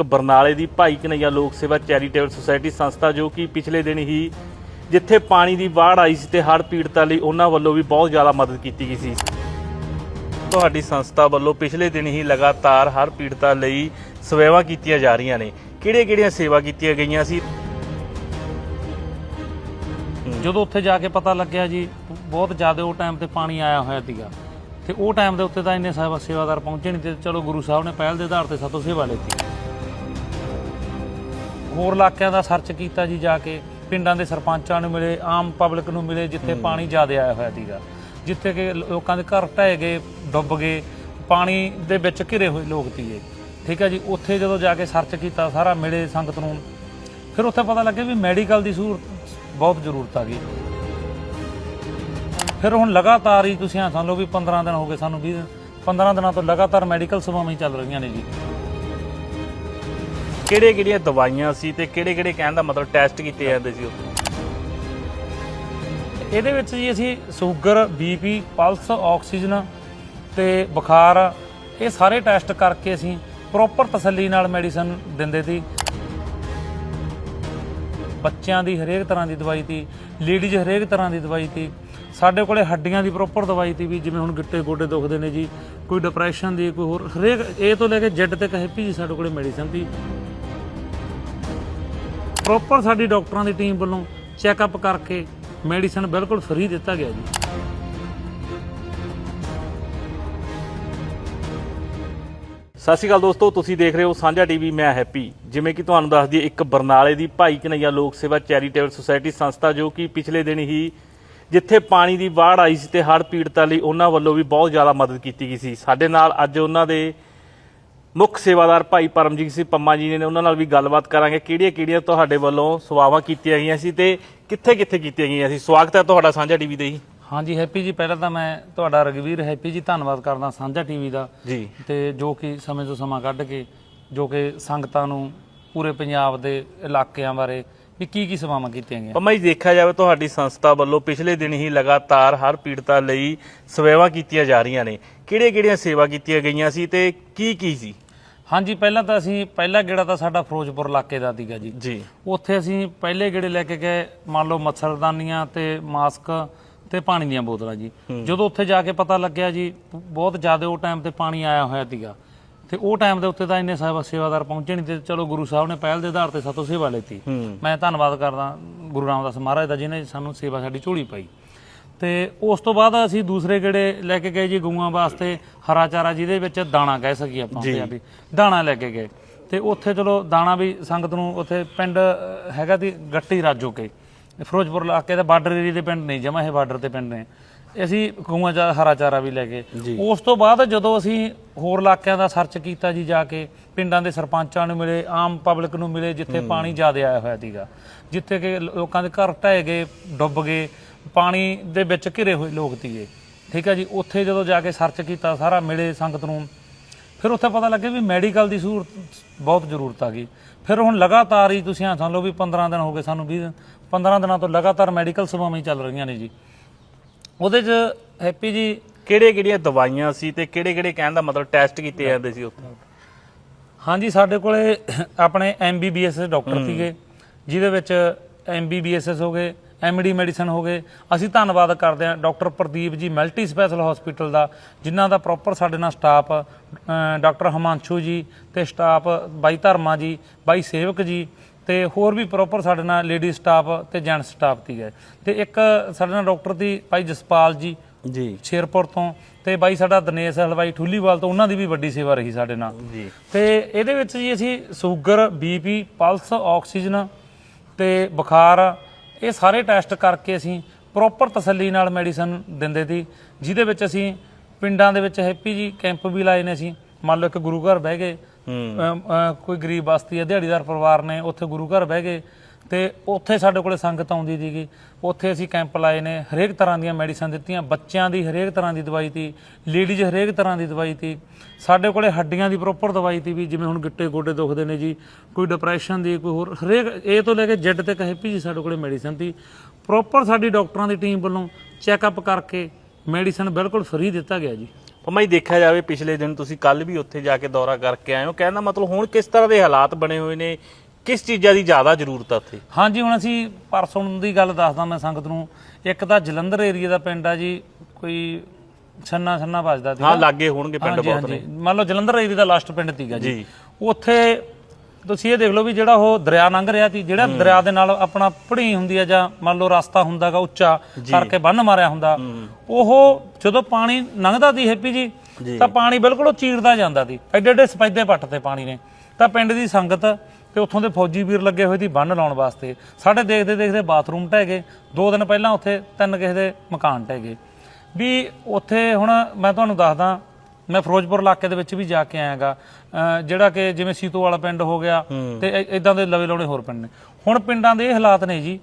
ਇੱਕ ਬਰਨਾਲੇ ਦੀ ਭਾਈ ਕਨਈਆ ਲੋਕ ਸੇਵਾ ਚੈਰੀਟੇਬਲ ਸੁਸਾਇਟੀ ਸੰਸਥਾ ਜੋ ਕਿ ਪਿਛਲੇ ਦਿਨ ਹੀ ਜਿੱਥੇ ਪਾਣੀ ਦੀ ਬਾੜ ਆਈ ਸੀ ਤੇ ਹੜ੍ਹ ਪੀੜਤਾਂ ਲਈ ਉਹਨਾਂ ਵੱਲੋਂ ਵੀ ਬਹੁਤ ਜ਼ਿਆਦਾ ਮਦਦ ਕੀਤੀ ਗਈ ਸੀ। ਤੁਹਾਡੀ ਸੰਸਥਾ ਵੱਲੋਂ ਪਿਛਲੇ ਦਿਨ ਹੀ ਲਗਾਤਾਰ ਹੜ੍ਹ ਪੀੜਤਾਂ ਲਈ ਸੇਵਾਵਾਂ ਕੀਤੀਆਂ ਜਾ ਰਹੀਆਂ ਨੇ। ਕਿਹੜੀਆਂ-ਕਿਹੜੀਆਂ ਸੇਵਾ ਕੀਤੀਆਂ ਗਈਆਂ ਸੀ? ਜਦੋਂ ਉੱਥੇ ਜਾ ਕੇ ਪਤਾ ਲੱਗਿਆ ਜੀ, ਬਹੁਤ ਜ਼ਿਆਦਾ ਉਹ ਟਾਈਮ ਤੇ ਪਾਣੀ ਆਇਆ ਹੋਇਆ ਸੀਗਾ। ਤੇ ਉਹ ਟਾਈਮ ਦੇ ਉੱਤੇ ਤਾਂ ਇੰਨੇ ਸੇਵਾਦਾਰ ਪਹੁੰਚੇ ਨਹੀਂ ਤੇ ਚਲੋ ਗੁਰੂ ਸਾਹਿਬ ਨੇ ਪਹਿਲ ਦੇ ਆਧਾਰ ਤੇ ਸਾਤੋਂ ਸੇਵਾ ਲਈ ਹੋਰ ਇਲਾਕਿਆਂ ਦਾ ਸਰਚ ਕੀਤਾ ਜੀ ਜਾ ਕੇ ਪਿੰਡਾਂ ਦੇ ਸਰਪੰਚਾਂ ਨੂੰ ਮਿਲੇ ਆਮ ਪਬਲਿਕ ਨੂੰ ਮਿਲੇ ਜਿੱਥੇ ਪਾਣੀ ਜ਼ਿਆਦਾ ਆਇਆ ਹੋਇਆ ਸੀਗਾ। ਜਿੱਥੇ ਕਿ ਲੋਕਾਂ ਦੇ ਘਰ ਢਹਿ ਗਏ ਡੁੱਬ ਗਏ ਪਾਣੀ ਦੇ ਵਿੱਚ ਘਿਰੇ ਹੋਏ ਲੋਕ ਸੀਗੇ। ਠੀਕ ਹੈ ਜੀ ਉੱਥੇ ਜਦੋਂ ਜਾ ਕੇ ਸਰਚ ਕੀਤਾ ਸਾਰਾ ਮਿਲੇ ਸੰਗਤ ਨੂੰ। ਫਿਰ ਉੱਥੇ ਪਤਾ ਲੱਗਿਆ ਵੀ ਮੈਡੀਕਲ ਦੀ ਸਹੂਲਤ ਬਹੁਤ ਜ਼ਰੂਰਤ ਆ ਗਈ। ਫਿਰ ਹੁਣ ਲਗਾਤਾਰ ਹੀ ਤੁਸੀਂ ਆ ਲਓ ਵੀ 15 ਦਿਨ ਹੋ ਗਏ ਸਾਨੂੰ 20 15 ਦਿਨਾਂ ਤੋਂ ਲਗਾਤਾਰ ਮੈਡੀਕਲ ਸੇਵਾਵਾਂ ਹੀ ਚੱਲ ਰਹੀਆਂ ਨੇ ਜੀ। ਕਿਹੜੇ-ਕਿਹੜੀਆਂ ਦਵਾਈਆਂ ਸੀ ਤੇ ਕਿਹੜੇ-ਕਿਹੜੇ ਕਹਿਣ ਦਾ ਮਤਲਬ ਟੈਸਟ ਕੀਤੇ ਜਾਂਦੇ ਸੀ ਉੱਥੇ ਇਹਦੇ ਵਿੱਚ ਜੀ ਅਸੀਂ ਸ਼ੂਗਰ ਬੀਪੀ ਪਲਸ, ਆਕਸੀਜਨ ਤੇ ਬੁਖਾਰ, ਇਹ ਸਾਰੇ ਟੈਸਟ ਕਰਕੇ ਅਸੀਂ ਪ੍ਰੋਪਰ ਤਸੱਲੀ ਨਾਲ ਮੈਡੀਸਨ ਦਿੰਦੇ ਸੀ। ਬੱਚਿਆਂ ਦੀ ਹਰੇਕ ਤਰ੍ਹਾਂ ਦੀ ਦਵਾਈ ਤੀ ਲੇਡੀਜ਼ ਹਰੇਕ ਤਰ੍ਹਾਂ ਦੀ ਦਵਾਈ ਤੀ ਸਾਡੇ ਕੋਲੇ ਹੱਡੀਆਂ ਦੀ ਪ੍ਰੋਪਰ ਦਵਾਈ ਤੀ ਵੀ ਜਿਵੇਂ ਹੁਣ ਗਿੱਟੇ ਗੋਡੇ ਦੁਖਦੇ ਨੇ ਜੀ, ਕੋਈ ਡਿਪਰੈਸ਼ਨ ਦੀ, ਕੋਈ ਹੋਰ, ਹਰੇਕ, ਇਹ ਤੋਂ ਲੈ ਕੇ ਜੈਡ ਤੱਕ ਹੈਪੀ ਜੀ ਸਾਡੇ ਕੋਲੇ ਮੈਡੀਸਨ ਤੀ ਪ੍ਰੋਪਰ ਸਾਡੀ ਡਾਕਟਰਾਂ ਦੀ ਟੀਮ ਵੱਲੋਂ ਚੈੱਕਅਪ ਕਰਕੇ ਮੈਡੀਸਨ ਬਿਲਕੁਲ ਫ੍ਰੀ ਦਿੱਤਾ ਗਿਆ ਜੀ। ਸਤਿ ਸ਼੍ਰੀ ਅਕਾਲ ਦੋਸਤੋ, ਤੁਸੀਂ ਦੇਖ ਰਹੇ ਹੋ ਸਾਂਝਾ ਟੀਵੀ, ਮੈਂ ਹੈਪੀ। ਜਿਵੇਂ ਕਿ ਤੁਹਾਨੂੰ ਦੱਸ ਦਈਏ, ਇੱਕ ਬਰਨਾਲੇ ਦੀ ਭਾਈ ਕਨਈਆ ਲੋਕ ਸੇਵਾ ਚੈਰੀਟੇਬਲ ਸੁਸਾਇਟੀ ਸੰਸਥਾ ਜੋ ਕਿ ਪਿਛਲੇ ਦਿਨ ਹੀ ਜਿੱਥੇ ਪਾਣੀ ਦੀ ਬਾੜ ਆਈ ਸੀ ਤੇ ਹੜ੍ਹ ਪੀੜਤਾਂ ਲਈ ਉਹਨਾਂ ਵੱਲੋਂ ਵੀ ਬਹੁਤ ਜ਼ਿਆਦਾ ਮਦਦ ਕੀਤੀ ਗਈ ਸੀ। ਸਾਡੇ ਨਾਲ ਅੱਜ ਉਹਨਾਂ ਦੇ ਮੁੱਖ ਸੇਵਾਦਾਰ ਭਾਈ ਪਰਮਜੀਤ ਸਿੰਘ ਪੰਮਾ ਜੀ ਨੇ ਉਹਨਾਂ ਨਾਲ ਵੀ ਗੱਲਬਾਤ ਕਰਾਂਗੇ। ਕਿਹੜੀਆਂ-ਕਿਹੜੀਆਂ ਤੁਹਾਡੇ ਵੱਲੋਂ ਸੇਵਾਵਾਂ ਕੀਤੀਆਂ ਗਈਆਂ ਸੀ ਤੇ ਕਿੱਥੇ-ਕਿੱਥੇ ਕੀਤੀਆਂ ਗਈਆਂ ਸੀ? ਸਵਾਗਤ ਹੈ ਤੁਹਾਡਾ ਸਾਂਝਾ ਟੀਵੀ ਤੇ ਜੀ। ਹਾਂਜੀ ਹੈਪੀ ਜੀ ਪਹਿਲਾਂ ਤਾਂ ਮੈਂ ਤੁਹਾਡਾ ਰਗਵੀਰ ਹੈਪੀ ਜੀ ਧੰਨਵਾਦ ਕਰਦਾ ਸਾਂਝਾ ਟੀਵੀ ਦਾ। ਜੀ। ਤੇ ਜੋ ਕਿ ਸਮੇਂ ਤੋਂ ਸਮਾਂ ਕੱਢ ਕੇ ਜੋ ਕਿ ਸੰਗਤਾਂ ਨੂੰ ਪੂਰੇ ਪੰਜਾਬ ਦੇ ਇਲਾਕਿਆਂ ਬਾਰੇ ਵੀ ਕੀ ਕੀ ਸੇਵਾਵਾਂ ਕੀਤੀਆਂ ਗਈਆਂ? ਪੰਮਾ ਜੀ ਦੇਖਿਆ ਜਾਵੇ ਤੁਹਾਡੀ ਸੰਸਥਾ ਵੱਲੋਂ ਪਿਛਲੇ ਦਿਨ ਹੀ ਲਗਾਤਾਰ ਹਰ ਪੀੜਤਾਂ ਲਈ ਸੇਵਾਵਾਂ ਕੀਤੀਆਂ ਜਾ ਰਹੀਆਂ ਨੇ। ਕਿਹੜੀਆਂ-ਕਿਹੜੀਆਂ ਸੇਵਾ ਕੀਤੀਆਂ ਗਈਆਂ ਸੀ ਤੇ ਕੀ ਕੀ ਸੀ? ਹਾਂਜੀ ਪਹਿਲਾਂ ਤਾਂ ਅਸੀਂ ਪਹਿਲਾ ਗੇੜਾ ਤਾਂ ਸਾਡਾ ਫਿਰੋਜ਼ਪੁਰ ਇਲਾਕੇ ਦਾ ਸੀਗਾ ਜੀ। ਜੀ। ਉੱਥੇ ਅਸੀਂ ਪਹਿਲੇ ਗੇੜੇ ਲੈ ਕੇ ਗਏ ਮੰਨ ਲਓ ਮੱਛਰਦਾਨੀਆਂ ਤੇ ਮਾਸਕ ਤੇ ਪਾਣੀ ਦੀਆਂ ਬੋਤਲਾਂ ਜੀ। ਜਦੋਂ ਉੱਥੇ ਜਾ ਕੇ ਪਤਾ ਲੱਗਿਆ ਜੀ ਬਹੁਤ ਜ਼ਿਆਦਾ ਉਹ ਟਾਈਮ ਤੇ ਪਾਣੀ ਆਇਆ ਹੋਇਆ ਸੀਗਾ। ਤੇ ਉਹ ਟਾਈਮ ਦੇ ਉੱਤੇ ਤਾਂ ਇੰਨੇ ਸੇਵਾ ਸੇਵਾਦਾਰ ਪਹੁੰਚੇ ਨਹੀਂ ਤੇ ਚਲੋ ਗੁਰੂ ਸਾਹਿਬ ਨੇ ਪਹਿਲ ਦੇ ਆਧਾਰ ਤੇ ਸਾਤੋਂ ਸੇਵਾ ਲੈਤੀ। ਮੈਂ ਧੰਨਵਾਦ ਕਰਦਾ ਗੁਰੂ ਰਾਮਦਾਸ ਮਹਾਰਾਜ ਦਾ ਜਿਹਨੇ ਸਾਨੂੰ ਸੇਵਾ ਸਾਡੀ ਝੋਲੀ ਪਾਈ। ਤੇ ਉਸ ਤੋਂ ਬਾਅਦ ਅਸੀਂ ਦੂਸਰੇ ਗੇੜੇ ਲੈ ਕੇ ਗਏ ਜੀ ਗਊਆਂ ਵਾਸਤੇ ਹਰਾ ਚਾਰਾ ਜਿਹਦੇ ਵਿੱਚ ਦਾਣਾ ਕਹਿ ਸਕੀਏ ਆਪਾਂ। ਪੰਜਾਬੀ ਦਾਣਾ ਲੈ ਕੇ ਗਏ। ਤੇ ਉੱਥੇ ਚਲੋ ਦਾਣਾ ਵੀ ਸੰਗਤ ਨੂੰ ਉੱਥੇ ਪਿੰਡ ਹੈਗਾ ਦੀ ਗੱਟੀ ਰਾਜੋ ਕੇ ਫਿਰੋਜ਼ਪੁਰ ਇਲਾਕੇ ਦਾ ਬਾਰਡਰ ਏਰੀਆ ਦੇ ਪਿੰਡ ਨਹੀਂ ਜਮਾ ਇਹ ਬਾਰਡਰ ਤੇ ਪਿੰਡ ਨੇ। ਅਸੀਂ ਗਊਆਂ ਦਾ ਹਰਾ ਚਾਰਾ ਵੀ ਲੈ ਗਏ। ਜੀ। ਉਸ ਤੋਂ ਬਾਅਦ ਜਦੋਂ ਅਸੀਂ ਹੋਰ ਇਲਾਕਿਆਂ ਦਾ ਸਰਚ ਕੀਤਾ ਜੀ ਜਾ ਕੇ ਪਿੰਡਾਂ ਦੇ ਸਰਪੰਚਾਂ ਨੂੰ ਮਿਲੇ ਆਮ ਪਬਲਿਕ ਨੂੰ ਮਿਲੇ ਜਿੱਥੇ ਪਾਣੀ ਜ਼ਿਆਦਾ ਆਇਆ ਹੋਇਆ ਸੀਗਾ। ਜਿੱਥੇ ਕਿ ਲੋਕਾਂ ਦੇ ਘਰ ਢਹਿ ਗਏ ਡੁੱਬ ਗਏ ਪਾਣੀ ਦੇ ਵਿੱਚ ਘਿਰੇ ਹੋਏ ਲੋਕ ਸੀਗੇ। ਠੀਕ ਹੈ ਜੀ ਉੱਥੇ ਜਦੋਂ ਜਾ ਕੇ ਸਰਚ ਕੀਤਾ ਸਾਰਾ ਮਿਲੇ ਸੰਗਤ ਨੂੰ ਫਿਰ ਉੱਥੇ ਪਤਾ ਲੱਗਿਆ ਵੀ ਮੈਡੀਕਲ ਦੀ ਸਹੂਲਤ ਬਹੁਤ ਜ਼ਰੂਰਤ ਆ ਗਈ। ਫਿਰ ਹੁਣ ਲਗਾਤਾਰ ਹੀ ਤੁਸੀਂ ਆ ਸਮਝ ਲਓ ਵੀ 15 ਦਿਨ ਹੋ ਗਏ ਸਾਨੂੰ 20 15 ਦਿਨਾਂ ਤੋਂ ਲਗਾਤਾਰ ਮੈਡੀਕਲ ਸੇਵਾਵਾਂ ਹੀ ਚੱਲ ਰਹੀਆਂ ਨੇ ਜੀ। ਉਹਦੇ 'ਚ ਹੈਪੀ ਜੀ ਕਿਹੜੀਆਂ-ਕਿਹੜੀਆਂ ਦਵਾਈਆਂ ਸੀ ਤੇ ਕਿਹੜੇ-ਕਿਹੜੇ ਕਹਿਣ ਦਾ ਮਤਲਬ ਟੈਸਟ ਕੀਤੇ ਜਾਂਦੇ ਸੀ ਉੱਥੇ? ਹਾਂਜੀ ਸਾਡੇ ਕੋਲੇ ਆਪਣੇ ਐਮਬੀਬੀਐਸ ਦੇ ਡਾਕਟਰ ਸੀਗੇ ਜਿਹਦੇ ਵਿੱਚ ਐਮਬੀਬੀਐਸ ਹੋ ਗਏ ਐਮਡੀ ਮੈਡੀਸਨ ਹੋ ਗਏ। ਅਸੀਂ ਧੰਨਵਾਦ ਕਰਦੇ ਹਾਂ doctor Pradeep ji multi special hospital ਦਾ ਜਿਨ੍ਹਾਂ ਦਾ ਪ੍ਰੋਪਰ ਸਾਡੇ ਨਾਲ ਸਟਾਫ ਡਾਕਟਰ ਹਮਾਂਸ਼ੂ ਜੀ ਤੇ ਸਟਾਫ ਬਾਈ ਧਰਮਾ ਜੀ ਬਾਈ ਸੇਵਕ ਜੀ ਤੇ ਹੋਰ ਵੀ ਪ੍ਰੋਪਰ ਸਾਡੇ ਨਾਲ ਲੇਡੀ ਸਟਾਫ ਤੇ ਜੈਂਟਸ ਸਟਾਫ ਦੀ ਹੈ। ਤੇ ਇੱਕ ਸਾਡੇ ਨਾਲ ਡਾਕਟਰ ਦੀ ਭਾਈ ਜਸਪਾਲ ਜੀ ਜੀ। ਸ਼ੇਰਪੁਰ ਤੋਂ ਤੇ ਬਾਈ ਸਾਡਾ ਦਿਨੇਸ਼ ਹਲਵਾਈ ਠੁੱਲੀਵਾਲ ਤੋਂ ਉਹਨਾਂ ਦੀ ਵੀ ਵੱਡੀ ਸੇਵਾ ਰਹੀ ਸਾਡੇ ਨਾਲ। ਜੀ। ਤੇ ਇਹਦੇ ਵਿੱਚ ਜੀ ਅਸੀਂ ਸ਼ੂਗਰ ਬੀਪੀ ਪਲਸ ਆਕਸੀਜਨ ਤੇ ਬੁਖਾਰ ਇਹ ਸਾਰੇ ਟੈਸਟ ਕਰਕੇ ਅਸੀਂ ਪ੍ਰੋਪਰ ਤਸੱਲੀ ਨਾਲ ਮੈਡੀਸਨ ਦਿੰਦੇ ਸੀ ਜਿਹਦੇ ਵਿੱਚ ਅਸੀਂ ਪਿੰਡਾਂ ਦੇ ਵਿੱਚ ਹੈਪੀ ਜੀ ਕੈਂਪ ਵੀ ਲਾਏ ਨੇ ਅਸੀਂ। ਮੰਨ ਲਓ ਇੱਕ ਗੁਰੂ ਘਰ ਬਹਿ ਗਏ ਕੋਈ ਗਰੀਬ ਬਸਤੀ ਹੈ ਦਿਹਾੜੀਦਾਰ ਪਰਿਵਾਰ ਨੇ ਉੱਥੇ ਗੁਰੂ ਘਰ ਬਹਿ ਗਏ। ਤੇ ਉੱਥੇ ਸਾਡੇ ਕੋਲੇ ਸੰਗਤ ਆਉਂਦੀ ਸੀਗੀ। ਉੱਥੇ ਅਸੀਂ ਕੈਂਪ ਲਾਏ ਨੇ, ਹਰੇਕ ਤਰ੍ਹਾਂ ਦੀਆਂ ਮੈਡੀਸਨ ਦਿੱਤੀਆਂ, ਬੱਚਿਆਂ ਦੀ ਹਰੇਕ ਤਰ੍ਹਾਂ ਦੀ ਦਵਾਈ ਤੀ ਲੇਡੀਜ਼ ਹਰੇਕ ਤਰ੍ਹਾਂ ਦੀ ਦਵਾਈ ਤੀ। ਸਾਡੇ ਕੋਲੇ ਹੱਡੀਆਂ ਦੀ ਪ੍ਰੋਪਰ ਦਵਾਈ ਤੀ ਵੀ ਜਿਵੇਂ ਹੁਣ ਗਿੱਟੇ ਗੋਡੇ ਦੁਖਦੇ ਨੇ ਜੀ, ਕੋਈ ਡਿਪਰੈਸ਼ਨ ਦੀ, ਕੋਈ ਹੋਰ, ਹਰੇਕ, ਇਹ ਤੋਂ ਲੈ ਕੇ ਜੈਡ ਤੱਕ ਹੈਪੀ ਜੀ ਸਾਡੇ ਕੋਲੇ ਮੈਡੀਸਨ ਤੀ। ਪ੍ਰੋਪਰ ਸਾਡੀ ਡਾਕਟਰਾਂ ਦੀ ਟੀਮ ਵੱਲੋਂ ਚੈੱਕਅਪ ਕਰਕੇ ਮੈਡੀਸਨ ਬਿਲਕੁਲ ਫ੍ਰੀ ਦਿੱਤਾ ਗਿਆ ਜੀ। ਮੈਂ ਦੇਖਿਆ ਜਾਵੇ ਪਿਛਲੇ ਦਿਨ ਤੁਸੀਂ ਕੱਲ ਵੀ ਉੱਥੇ ਜਾ ਕੇ ਦੌਰਾ ਕਰਕੇ ਆਏ ਹੋ। ਕਹਿੰਦਾ ਮਤਲਬ ਹੁਣ ਕਿਸ ਤਰ੍ਹਾਂ ਦੇ ਹਾਲਾਤ ਬਣੇ ਹੋਏ ਨੇ? ਕਿਸ ਚੀਜ਼ਾਂ ਦੀ ਜ਼ਿਆਦਾ ਜ਼ਰੂਰਤ ਆ ਉੱਥੇ? ਹਾਂਜੀ ਹੁਣ ਅਸੀਂ ਪਰਸੋਂ ਦੀ ਗੱਲ ਦੱਸਦਾ ਮੈਂ ਸੰਗਤ ਨੂੰ। ਇੱਕ ਤਾਂ ਜਲੰਧਰ ਏਰੀਆ ਦਾ ਪਿੰਡ ਆ ਜੀ ਕੋਈ ਛੰਨਾ ਛੰਨਾ ਵੱਜਦਾ ਸੀ ਹਾਂ ਲਾਗੇ ਹੋਣਗੇ ਪਿੰਡ ਬਹੁਤ ਨੇ। ਮੰਨ ਲਓ ਜਲੰਧਰ ਏਰੀਆ ਦਾ ਲਾਸਟ ਪਿੰਡ ਸੀਗਾ ਜੀ। ਉੱਥੇ ਤੁਸੀਂ ਇਹ ਦੇਖ ਲਓ ਵੀ ਜਿਹੜਾ ਉਹ ਦਰਿਆ ਲੰਘ ਰਿਹਾ ਸੀ ਜਿਹੜਾ ਦਰਿਆ ਦੇ ਨਾਲ ਆਪਣਾ ਪੜੀ ਹੁੰਦੀ ਆ ਜਾਂ ਮੰਨ ਲਓ ਰਸਤਾ ਹੁੰਦਾਗਾ ਉੱਚਾ ਕਰਕੇ ਬੰਨ ਮਾਰਿਆ ਹੁੰਦਾ। ਉਹ ਜਦੋਂ ਪਾਣੀ ਲੰਘਦਾ ਸੀ ਹੈਪੀ ਜੀ ਤਾਂ ਪਾਣੀ ਬਿਲਕੁਲ ਉਹ ਚੀਰਦਾ ਜਾਂਦਾ ਸੀ। ਐਡੇ ਐਡੇ ਸਪੈਦੇ ਪੱਟ ਤੇ ਪਾਣੀ ਨੇ। ਤਾਂ ਪਿੰਡ ਦੀ ਸੰਗਤ ਤੇ ਉੱਥੋਂ ਦੇ ਫੌਜੀ ਵੀਰ ਲੱਗੇ ਹੋਏ ਸੀ ਬੰਨ ਲਾਉਣ ਵਾਸਤੇ। ਸਾਡੇ ਦੇਖਦੇ ਦੇਖਦੇ ਬਾਥਰੂਮ ਢਹਿ ਗਏ। ਦੋ ਦਿਨ ਪਹਿਲਾਂ ਉੱਥੇ ਤਿੰਨ ਕਿਸੇ ਦੇ ਮਕਾਨ ਢਹਿ ਗਏ। ਵੀ ਉੱਥੇ ਹੁਣ ਮੈਂ ਤੁਹਾਨੂੰ ਦੱਸਦਾ ਮੈਂ ਫਿਰੋਜ਼ਪੁਰ ਇਲਾਕੇ ਦੇ ਵਿੱਚ ਵੀ ਜਾ ਕੇ ਆਇਆਗਾ। ਜਿਹੜਾ ਕਿ ਜਿਵੇਂ ਸੀਤੋ ਵਾਲਾ ਪਿੰਡ ਹੋ ਗਿਆ ਤੇ ਇਦਾਂ ਦੇ ਲਵੇ ਲਾਉਣੇ ਹੋਰ ਪਿੰਡ ਨੇ। ਹੁਣ ਪਿੰਡਾਂ ਦੇ ਇਹ ਹਾਲਾਤ ਨੇ ਜੀ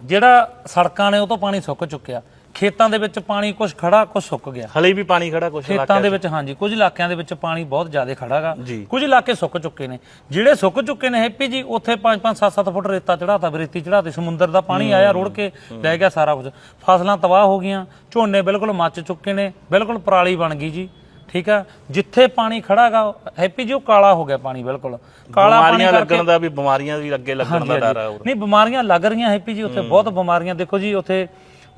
ਜਿਹੜਾ ਸੜਕਾਂ ਨੇ ਉਹ ਤੋਂ ਪਾਣੀ ਸੁੱਕ ਚੁੱਕਿਆ। ਖੇਤਾਂ ਦੇ ਵਿੱਚ ਪਾਣੀ ਕੁਝ ਖੜਾ ਕੁਝ ਸੁੱਕ ਗਿਆ। ਹਲੇ ਵੀ ਪਾਣੀ ਖੜਾ ਕੁਛ ਖੇਤਾਂ ਦੇ ਵਿੱਚ ਹਾਂਜੀ ਕੁਝ ਇਲਾਕਿਆਂ ਦੇ ਵਿੱਚ ਪਾਣੀ ਬਹੁਤ ਜ਼ਿਆਦਾ ਖੜਾਗਾ। ਕੁਝ ਇਲਾਕੇ ਸੁੱਕ ਚੁੱਕੇ ਨੇ। ਜਿਹੜੇ ਸੁੱਕ ਚੁੱਕੇ ਨੇ ਹੈਪੀ ਜੀ ਉੱਥੇ 5-5 7-7 ਫੁੱਟ ਰੇਤਾ ਚੜਾਤਾ ਰੇਤੀ ਚੜਾਤੇ ਸਮੁੰਦਰ ਦਾ ਪਾਣੀ ਆਇਆ ਰੁੜ ਕੇ ਲੈ ਗਿਆ ਸਾਰਾ ਕੁਝ। ਫਸਲਾਂ ਤਬਾਹ ਹੋ ਗਈਆਂ ਝੋਨੇ ਬਿਲਕੁਲ ਮੱਚ ਚੁੱਕੇ ਨੇ ਬਿਲਕੁਲ ਪਰਾਲੀ ਬਣ ਗਈ ਜੀ। ਠੀਕ ਆ? ਜਿੱਥੇ ਪਾਣੀ ਖੜਾਗਾ ਹੈਪੀ ਜੀ ਉਹ ਕਾਲਾ ਹੋ ਗਿਆ ਪਾਣੀ ਬਿਲਕੁਲ। ਕਾਲਾ ਪਾਣੀ ਲੱਗਣ ਦਾ ਵੀ ਬਿਮਾਰੀਆਂ ਵੀ ਅੱਗੇ ਲੱਗਣ ਦਾ ਡਰ ਆ ਨਹੀਂ ਬਿਮਾਰੀਆਂ ਲੱਗ ਰਹੀਆਂ ਹੈਪੀ ਜੀ ਉੱਥੇ ਬਹੁਤ ਬਿਮਾਰੀਆਂ। ਦੇਖੋ ਜੀ ਉੱਥੇ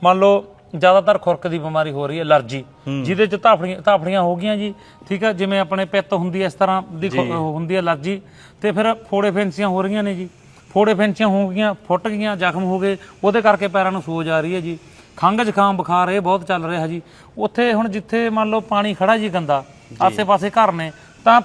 ਮੰਨ ਲਓ ਜ਼ਿਆਦਾਤਰ ਖੁਰਕ ਦੀ ਬਿਮਾਰੀ ਹੋ ਰਹੀ ਹੈ ਅਲਰਜੀ। ਜਿਹਦੇ ਚ ਤਾਫੜੀਆਂ ਤਾਫੜੀਆਂ ਹੋ ਗਈਆਂ ਜੀ ਠੀਕ ਹੈ? ਜਿਵੇਂ ਆਪਣੇ ਪਿੱਤ ਹੁੰਦੀ ਹੈ ਇਸ ਤਰ੍ਹਾਂ ਦੀ ਖੁ- ਹੁੰਦੀ ਹੈ ਅਲਰਜੀ। ਤੇ ਫਿਰ ਫੋੜੇ ਫੈਂਸੀਆਂ ਹੋ ਰਹੀਆਂ ਨੇ ਜੀ। ਫੋੜੇ ਫੈਂਸੀਆਂ ਹੋ ਗਈਆਂ ਫੁੱਟ ਗਈਆਂ ਜ਼ਖਮ ਹੋ ਗਏ। ਉਹਦੇ ਕਰਕੇ ਪੈਰਾਂ ਨੂੰ ਸੋਜ ਆ ਰਹੀ ਹੈ ਜੀ। ਖੰਘ ਜ਼ੁਕਾਮ ਬੁਖਾਰ ਇਹ ਬਹੁਤ ਚੱਲ ਰਿਹਾ ਜੀ। ਉੱਥੇ ਹੁਣ ਜਿੱਥੇ ਮੰਨ ਲਓ ਪਾਣੀ ਖੜਾ ਜੀ ਗੰਦਾ ਆਸੇ-ਪਾਸੇ ਘਰ ਨੇ ਤਾਂ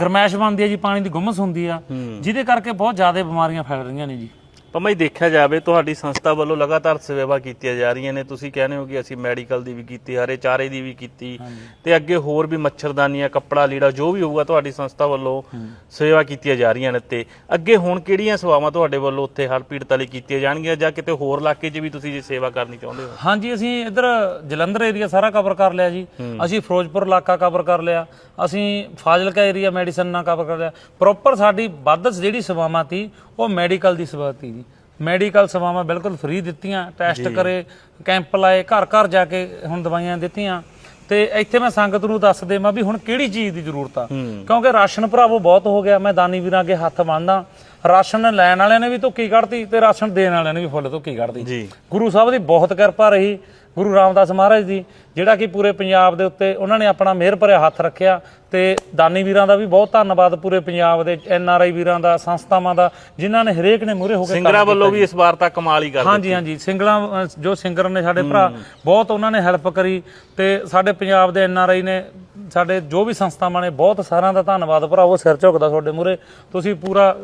ਗਰਮੈਸ਼ ਬਣਦੀ ਹੈ ਜੀ ਪਾਣੀ ਦੀ ਗੁੰਮਸ ਹੁੰਦੀ ਆ। ਜਿਹਦੇ ਕਰਕੇ ਬਹੁਤ ਜ਼ਿਆਦਾ ਬਿਮਾਰੀਆਂ ਫੈਲ ਰਹੀਆਂ ਨੇ ਜੀ। ਪਰ ਮੈਂ ਦੇਖਿਆ ਜਾਵੇ ਤੁਹਾਡੀ ਸੰਸਥਾ ਵੱਲੋਂ ਲਗਾਤਾਰ ਸੇਵਾ ਕੀਤੀਆਂ ਜਾ ਰਹੀਆਂ ਨੇ। ਤੁਸੀਂ ਕਹਿੰਦੇ ਹੋ ਕਿ ਅਸੀਂ ਮੈਡੀਕਲ ਦੀ ਵੀ ਕੀਤੀ ਹਰੇ ਚਾਰੇ ਦੀ ਵੀ ਕੀਤੀ ਤੇ ਅੱਗੇ ਹੋਰ ਵੀ ਮੱਛਰਦਾਨੀਆਂ ਕੱਪੜਾ ਲੀੜਾ ਜੋ ਵੀ ਹੋਊਗਾ ਤੁਹਾਡੀ ਸੰਸਥਾ ਵੱਲੋਂ ਸੇਵਾ ਕੀਤੀਆਂ ਜਾ ਰਹੀਆਂ ਨੇ ਤੇ ਅੱਗੇ ਹੁਣ ਕਿਹੜੀਆਂ ਸੇਵਾਵਾਂ ਤੁਹਾਡੇ ਵੱਲੋਂ ਉੱਥੇ ਹੜ੍ਹ ਪੀੜਤਾਂ ਲਈ ਕੀਤੀਆਂ ਜਾਣਗੀਆਂ ਜਾਂ ਕਿਤੇ ਹੋਰ ਇਲਾਕੇ 'ਚ ਵੀ ਤੁਸੀਂ ਜੇ ਸੇਵਾ ਕਰਨੀ ਚਾਹੁੰਦੇ ਹੋ? ਹਾਂਜੀ ਅਸੀਂ ਇੱਧਰ ਜਲੰਧਰ ਏਰੀਆ ਸਾਰਾ ਕਵਰ ਕਰ ਲਿਆ ਜੀ। ਅਸੀਂ ਫਿਰੋਜ਼ਪੁਰ ਇਲਾਕਾ ਕਵਰ ਕਰ ਲਿਆ। ਅਸੀਂ ਫਾਜ਼ਿਲਕਾ ਏਰੀਆ ਮੈਡੀਸਨ ਨਾਲ ਕਵਰ ਕਰ ਲਿਆ। ਪ੍ਰੋਪਰ ਸਾਡੀ ਵੱਧ ਜਿਹੜੀ ਸੇਵਾਵਾਂ ਤੀ ਉਹ ਮੈਡੀਕਲ ਦੀ ਸੇਵਾ ਤੀ ਜੀ। ਮੈਡੀਕਲ ਸੇਵਾਵਾਂ ਬਿਲਕੁਲ ਫ੍ਰੀ ਦਿੱਤੀਆਂ ਟੈਸਟ ਕਰੇ ਕੈਂਪ ਲਾਏ ਘਰ ਘਰ ਜਾ ਕੇ ਹੁਣ ਦਵਾਈਆਂ ਦਿੱਤੀਆਂ। ਤੇ ਇੱਥੇ ਮੈਂ ਸੰਗਤ ਨੂੰ ਦੱਸ ਦੇਵਾਂ ਵੀ ਹੁਣ ਕਿਹੜੀ ਚੀਜ਼ ਦੀ ਜ਼ਰੂਰਤ ਆ? ਕਿਉਂਕਿ ਰਾਸ਼ਨ ਭਰਾਵੋ ਬਹੁਤ ਹੋ ਗਿਆ ਮੈਂ ਦਾਨੀ ਵੀਰਾਂ ਅੱਗੇ ਹੱਥ ਬੰਨਦਾ। ਰਾਸ਼ਨ ਲੈਣ ਵਾਲਿਆਂ ਨੇ ਵੀ ਧੁੱਕੀ ਕੱਢਤੀ ਤੇ ਰਾਸ਼ਨ ਦੇਣ ਵਾਲਿਆਂ ਨੇ ਵੀ ਫੁੱਲ ਧੁੱਕੀ ਕੱਢਤੀ। ਜੀ। ਗੁਰੂ ਸਾਹਿਬ ਦੀ ਬਹੁਤ ਕਿਰਪਾ ਰਹੀ। ਗੁਰੂ ਰਾਮਦਾਸ ਮਹਾਰਾਜ ਦੀ ਜਿਹੜਾ ਕਿ ਪੂਰੇ ਪੰਜਾਬ ਦੇ ਉੱਤੇ ਉਹਨਾਂ ਨੇ ਆਪਣਾ ਮਿਹਰ ਭਰਿਆ ਹੱਥ ਰੱਖਿਆ ਤੇ ਦਾਨੀ ਵੀਰਾਂ ਦਾ ਵੀ ਬਹੁਤ ਧੰਨਵਾਦ ਪੂਰੇ ਪੰਜਾਬ ਦੇ ਐਨ ਆਰ ਆਈ ਵੀਰਾਂ ਦਾ ਸੰਸਥਾਵਾਂ ਦਾ ਜਿਨ੍ਹਾਂ ਨੇ ਹਰੇਕ ਨੇ ਮੂਰੇ ਹੋ ਕੇ ਸਿੰਗਰਾਂ ਵੱਲੋਂ ਵੀ ਇਸ ਵਾਰ ਤਾਂ ਕਮਾਲ ਹੀ ਕਰ ਹਾਂਜੀ ਹਾਂਜੀ ਸਿੰਗਲਾਂ ਅ, ਜੋ ਸਿੰਗਰ ਨੇ ਸਾਡੇ ਭਰਾ ਬਹੁਤ ਉਹਨਾਂ ਨੇ ਹੈਲਪ ਕਰੀ ਤੇ ਸਾਡੇ ਪੰਜਾਬ ਦੇ ਐਨ ਆਰ ਆਈ ਨੇ ਸਾਡੇ ਜੋ ਵੀ ਸੰਸਥਾਵਾਂ ਨੇ ਬਹੁਤ ਸਾਰਿਆਂ ਦਾ ਧੰਨਵਾਦ ਭਰਾਵੋ ਸਿਰ ਝੁਕਦਾ ਤੁਹਾਡੇ ਮੂਰੇ ਤੁਸੀਂ ਪੂਰਾ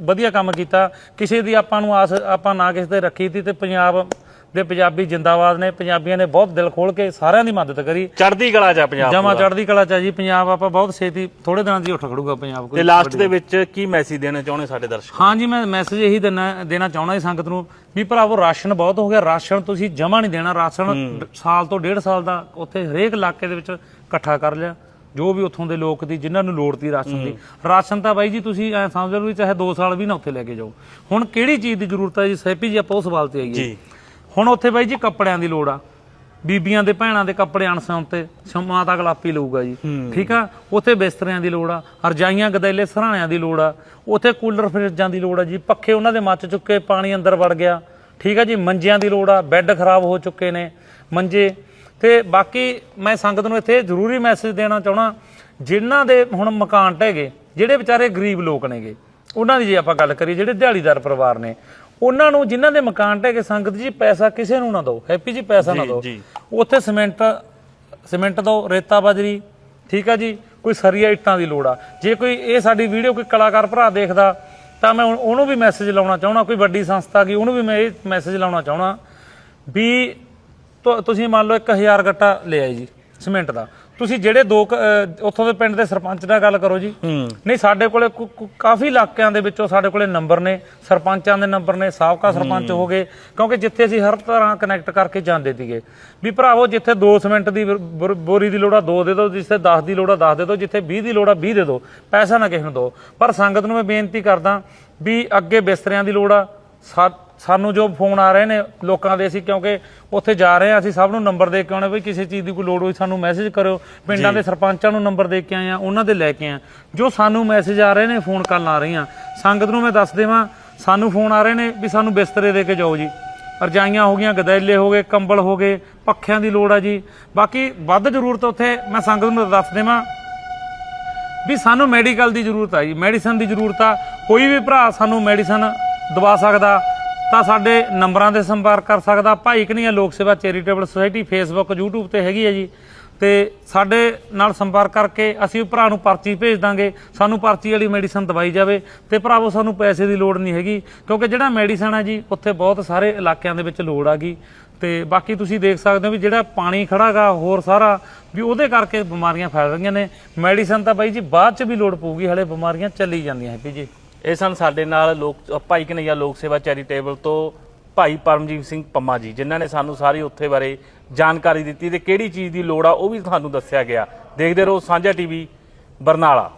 ਵਧੀਆ ਕੰਮ ਕੀਤਾ। ਕਿਸੇ ਦੀ ਆਪਾਂ ਨੂੰ ਆਸ ਆਪਾਂ ਨਾ ਕਿਸੇ ਤੇ ਰੱਖੀ ਤੀ ਤੇ ਪੰਜਾਬ ਦੇ ਪੰਜਾਬੀ ਜਿੰਦਾਬਾਦ ਨੇ ਪੰਜਾਬੀਆਂ ਨੇ ਬਹੁਤ ਦਿਲ ਖੋਲ ਕੇ ਸਾਰਿਆਂ ਦੀ ਮਦਦ ਕਰੀ। ਚੜ੍ਹਦੀ ਕਲਾ ਚ ਆ ਪੰਜਾਬ ਜਮਾ ਚੜ੍ਹਦੀ ਕਲਾ ਚ ਆ ਜੀ ਪੰਜਾਬ ਆਪਾਂ ਬਹੁਤ ਛੇਤੀ ਥੋੜੇ ਦਿਨਾਂ ਹੀ ਉੱਠ ਖੜੂਗਾ ਪੰਜਾਬ ਤੇ ਕੋਈ ਲਾਸਟ ਦੇ ਵਿੱਚ ਕੀ ਮੈਸੇਜ ਦੇਣਾ ਚਾਹੁੰਦੇ ਸਾਡੇ ਦਰਸ਼ਕ? ਹਾਂਜੀ ਮੈਂ ਮੈਸੇਜ ਇਹੀ ਦੇਣਾ ਦੇਣਾ ਚਾਹੁੰਦਾ ਜੀ ਸੰਗਤ ਨੂੰ ਵੀ ਭਰਾਵੋ ਰਾਸ਼ਨ ਬਹੁਤ ਹੋ ਗਿਆ। ਰਾਸ਼ਨ ਤੁਸੀਂ ਜਮਾ ਨਹੀਂ ਦੇਣਾ। ਰਾਸ਼ਨ ਸਾਲ ਤੋਂ ਡੇਢ ਸਾਲ ਦਾ ਉੱਥੇ ਹਰੇਕ ਇਲਾਕੇ ਦੇ ਵਿੱਚ ਇਕੱਠਾ ਕਰ ਲਿਆ। ਜੋ ਵੀ ਉੱਥੋਂ ਦੇ ਲੋਕ ਦੀ ਜਿਨ੍ਹਾਂ ਨੂੰ ਲੋੜ ਤੀ ਰਾਸ਼ਨ ਦੀ। ਰਾਸ਼ਨ ਤਾਂ ਬਾਈ ਜੀ ਤੁਸੀਂ ਐ ਸਮਝ ਲਓ ਵੀ ਚਾਹੇ 2 ਸਾਲ ਵੀ ਨਾ ਉੱਥੇ ਲੈ ਕੇ ਜਾਓ। ਹੁਣ ਕਿਹੜੀ ਚੀਜ਼ ਦੀ ਜ਼ਰੂਰਤ ਹੈ ਜੀ? ਸੈਪੀ ਜੀ ਆਪਾਂ ਉਸ ਸਵਾਲ ਤੇ ਆਈਏ। ਜੀ। ਹੁਣ ਉੱਥੇ ਬਾਈ ਜੀ ਕੱਪੜਿਆਂ ਦੀ ਲੋੜ ਆ। ਬੀਬੀਆਂ ਦੇ ਭੈਣਾਂ ਦੇ ਕੱਪੜੇ ਅਣਸਾਉਣ ਤੇ ਸ਼ਮਾ ਦਾ ਗਲਾਪੀ ਲਊਗਾ ਜੀ। ਠੀਕ ਆ? ਉੱਥੇ ਬਿਸਤਰਿਆਂ ਦੀ ਲੋੜ ਆ ਰਜਾਈਆਂ ਗਦੈਲੇ ਸਰਾਣਿਆਂ ਦੀ ਲੋੜ ਆ। ਉੱਥੇ ਕੂਲਰ ਫਰਿੱਜਾਂ ਦੀ ਲੋੜ ਆ ਜੀ। ਪੱਖੇ ਉਹਨਾਂ ਦੇ ਮੱਚ ਚੁੱਕੇ ਪਾਣੀ ਅੰਦਰ ਵੜ ਗਿਆ। ਠੀਕ ਆ ਜੀ? ਮੰਜਿਆਂ ਦੀ ਲੋੜ ਆ ਬੈੱਡ ਖਰਾਬ ਹੋ ਚੁੱਕੇ ਨੇ ਮੰਜੇ। ਤੇ ਬਾਕੀ ਮੈਂ ਸੰਗਤ ਨੂੰ ਇੱਥੇ ਜ਼ਰੂਰੀ ਮੈਸੇਜ ਦੇਣਾ ਚਾਹਣਾ ਜਿਨ੍ਹਾਂ ਦੇ ਹੁਣ ਮਕਾਨ ਢਹਿ ਜਿਹੜੇ ਵਿਚਾਰੇ ਗਰੀਬ ਲੋਕ ਨੇਗੇ ਉਹਨਾਂ ਦੀ ਜੇ ਆਪਾਂ ਗੱਲ ਕਰੀਏ ਜਿਹੜੇ ਦਿਹਾੜੀਦਾਰ ਪਰਿਵਾਰ ਨੇ ਉਹਨਾਂ ਨੂੰ ਜਿਨ੍ਹਾਂ ਦੇ ਮਕਾਨ ਢਹਿ ਕੇ ਸੰਗਤ ਜੀ ਪੈਸਾ ਕਿਸੇ ਨੂੰ ਨਾ ਦਿਓ ਹੈਪੀ ਜੀ ਪੈਸਾ ਨਾ ਦਿਓ। ਉੱਥੇ ਸਿਮੈਂਟ ਸਿਮੈਂਟ ਦਿਓ ਰੇਤਾ ਬਾਜਰੀ ਠੀਕ ਆ ਜੀ? ਕੋਈ ਸਰੀਆ ਇੱਟਾਂ ਦੀ ਲੋੜ ਆ। ਜੇ ਕੋਈ ਇਹ ਸਾਡੀ ਵੀਡੀਓ ਕੋਈ ਕਲਾਕਾਰ ਭਰਾ ਦੇਖਦਾ ਤਾਂ ਮੈਂ ਉਹਨੂੰ- ਵੀ ਮੈਸੇਜ ਲਾਉਣਾ ਚਾਹਣਾ ਕੋਈ ਵੱਡੀ ਸੰਸਥਾ ਕੀ ਉਹਨੂੰ ਵੀ ਮੈਂ ਇਹ ਮੈਸੇਜ ਲਾਉਣਾ ਚਾਹਣਾ ਵੀ ਤੁਸੀਂ ਮੰਨ ਲਓ 1000 ਗੱਟਾ ਲਿਆ ਜੀ ਸਿਮੈਂਟ ਦਾ। ਤੁਸੀਂ ਜਿਹੜੇ ਦੋ ਕੁ, ਅਹ, ਉੱਥੋਂ ਦੇ ਪਿੰਡ ਦੇ ਸਰਪੰਚ ਨਾਲ ਗੱਲ ਕਰੋ ਜੀ। ਨਹੀਂ ਸਾਡੇ ਕੋਲੇ ਕੁ- ਕੁ- ਕਾਫੀ ਇਲਾਕਿਆਂ ਦੇ ਵਿੱਚੋਂ ਸਾਡੇ ਕੋਲੇ ਨੰਬਰ ਨੇ ਸਰਪੰਚਾਂ ਦੇ ਨੰਬਰ ਨੇ ਸਾਬਕਾ ਸਰਪੰਚ ਹੋ। ਗਏ ਕਿਉਂਕਿ ਜਿੱਥੇ ਅਸੀਂ ਹਰ ਤਰ੍ਹਾਂ ਕਨੈਕਟ ਕਰਕੇ ਜਾਂਦੇ ਸੀਗੇ। ਵੀ ਭਰਾਵੋ ਜਿੱਥੇ 2 ਸਿਮੈਂਟ ਦੀ ਬੋ- ਬੋ- ਬੋਰੀ ਦੀ ਲੋੜ ਆ 2 ਦੇ ਦਿਓ ਜਿੱਥੇ 10 ਦੀ ਲੋੜ ਆ 10 ਦੇ ਦਿਓ ਜਿੱਥੇ 20 ਦੀ ਲੋੜ ਆ 20 ਦੇ ਦਿਓ ਪੈਸਾ ਨਾ ਕਿਸੇ ਨੂੰ ਦਿਓ ਪਰ ਸੰਗਤ ਨੂੰ ਮੈਂ ਬੇਨਤੀ ਕਰਦਾ ਵੀ ਅੱਗੇ ਬਿਸਤਰਿਆਂ ਦੀ ਲੋੜ ਆ ਸਾ- ਸਾਨੂੰ ਜੋ ਫੋਨ ਆ ਰਹੇ ਨੇ ਲੋਕਾਂ ਦੇ ਅਸੀਂ ਕਿਉਂਕਿ ਉੱਥੇ ਜਾ ਰਹੇ ਆ ਅਸੀਂ ਸਭ ਨੂੰ ਨੰਬਰ ਦੇ ਕੇ ਆਉਣੇ ਵੀ ਕਿਸੇ ਚੀਜ਼ ਦੀ ਕੋਈ ਲੋੜ ਹੋਈ ਸਾਨੂੰ ਮੈਸੇਜ ਕਰਿਓ। ਪਿੰਡਾਂ ਦੇ ਸਰਪੰਚਾਂ ਨੂੰ ਨੰਬਰ ਦੇ ਕੇ ਆਏ ਆ ਉਹਨਾਂ ਦੇ ਲੈ ਕੇ ਆ ਜੋ ਸਾਨੂੰ ਮੈਸੇਜ ਆ ਰਹੇ ਨੇ ਫੋਨ ਕਾਲ ਆ ਰਹੀਆਂ। ਸੰਗਤ ਨੂੰ ਮੈਂ ਦੱਸ ਦੇਵਾਂ ਸਾਨੂੰ ਫੋਨ ਆ ਰਹੇ ਨੇ ਵੀ ਸਾਨੂੰ ਬਿਸਤਰੇ ਦੇ ਕੇ ਜਾਓ ਜੀ। ਰਜਾਈਆਂ ਹੋ ਗਈਆਂ ਗਦੈਲੇ ਹੋ ਗਏ ਕੰਬਲ ਹੋ ਗਏ ਪੱਖਿਆਂ ਦੀ ਲੋੜ ਆ ਜੀ। ਬਾਕੀ ਵੱਧ ਜ਼ਰੂਰਤ ਉੱਥੇ ਮੈਂ ਸੰਗਤ ਨੂੰ ਦੱਸ ਦੇਵਾਂ ਵੀ ਸਾਨੂੰ ਮੈਡੀਕਲ ਦੀ ਜ਼ਰੂਰਤ ਆ ਜੀ। ਮੈਡੀਸਨ ਦੀ ਜ਼ਰੂਰਤ ਆ। ਕੋਈ ਵੀ ਭਰਾ ਸਾਨੂੰ ਮੈਡੀਸਨ ਦਵਾ ਸਕਦਾ। ਤਾਂ ਸਾਡੇ ਨੰਬਰਾਂ ਤੇ ਸੰਪਰਕ ਕਰ ਸਕਦਾ ਭਾਈ ਕਨੀਆ ਲੋਕ ਸੇਵਾ ਚੈਰੀਟੇਬਲ ਸੁਸਾਇਟੀ ਫੇਸਬੁੱਕ YouTube ਤੇ ਹੈਗੀ ਹੈ ਜੀ। ਤੇ ਸਾਡੇ ਨਾਲ ਸੰਪਰਕ ਕਰਕੇ ਅਸੀਂ ਭਰਾ ਨੂੰ ਪਰਚੀ ਭੇਜ ਦਾਂਗੇ। ਸਾਨੂੰ ਪਰਚੀ ਵਾਲੀ ਮੈਡੀਸਨ ਦਵਾਈ ਜਾਵੇ ਤੇ ਭਰਾਵੋ, ਸਾਨੂੰ ਪੈਸੇ ਦੀ ਲੋੜ ਨਹੀਂ ਹੈਗੀ, ਕਿਉਂਕਿ ਜਿਹੜਾ ਮੈਡੀਸਨ ਹੈ ਜੀ, ਉੱਥੇ ਬਹੁਤ ਸਾਰੇ ਇਲਾਕਿਆਂ ਦੇ ਵਿੱਚ ਲੋੜ ਆ ਗਈ। ਤੇ ਬਾਕੀ ਤੁਸੀਂ ਦੇਖ ਸਕਦੇ ਹੋ ਵੀ ਜਿਹੜਾ ਪਾਣੀ ਖੜਾਗਾ ਹੋਰ ਸਾਰਾ, ਵੀ ਉਹਦੇ ਕਰਕੇ ਬਿਮਾਰੀਆਂ ਫੈਲ ਰਹੀਆਂ ਨੇ। ਮੈਡੀਸਨ ਤਾਂ ਬਾਈ ਜੀ, ਬਾਅਦ ਚ ਵੀ ਲੋੜ ਪਊਗੀ, ਹਲੇ ਬਿਮਾਰੀਆਂ ਚੱਲੀ ਜਾਂਦੀਆਂ ਹੈਪੀ ਜੀ ਇਹ ਸਨ ਸਾਡੇ ਨਾਲ ਲੋਕ ਭਾਈ ਕਨਈਆ ਲੋਕ ਸੇਵਾ ਚੈਰੀਟੇਬਲ ਤੋਂ ਭਾਈ ਪਰਮਜੀਤ ਸਿੰਘ ਪੰਮਾ ਜੀ, ਜਿਨ੍ਹਾਂ ਨੇ ਸਾਨੂੰ ਸਾਰੀ ਉੱਥੇ ਬਾਰੇ ਜਾਣਕਾਰੀ ਦਿੱਤੀ ਤੇ ਕਿਹੜੀ ਚੀਜ਼ ਦੀ ਲੋੜ ਆ ਉਹ ਵੀ ਤੁਹਾਨੂੰ ਦੱਸਿਆ ਗਿਆ। ਦੇਖਦੇ ਰਹੋ ਸਾਂਝਾ ਟੀਵੀ ਬਰਨਾਲਾ।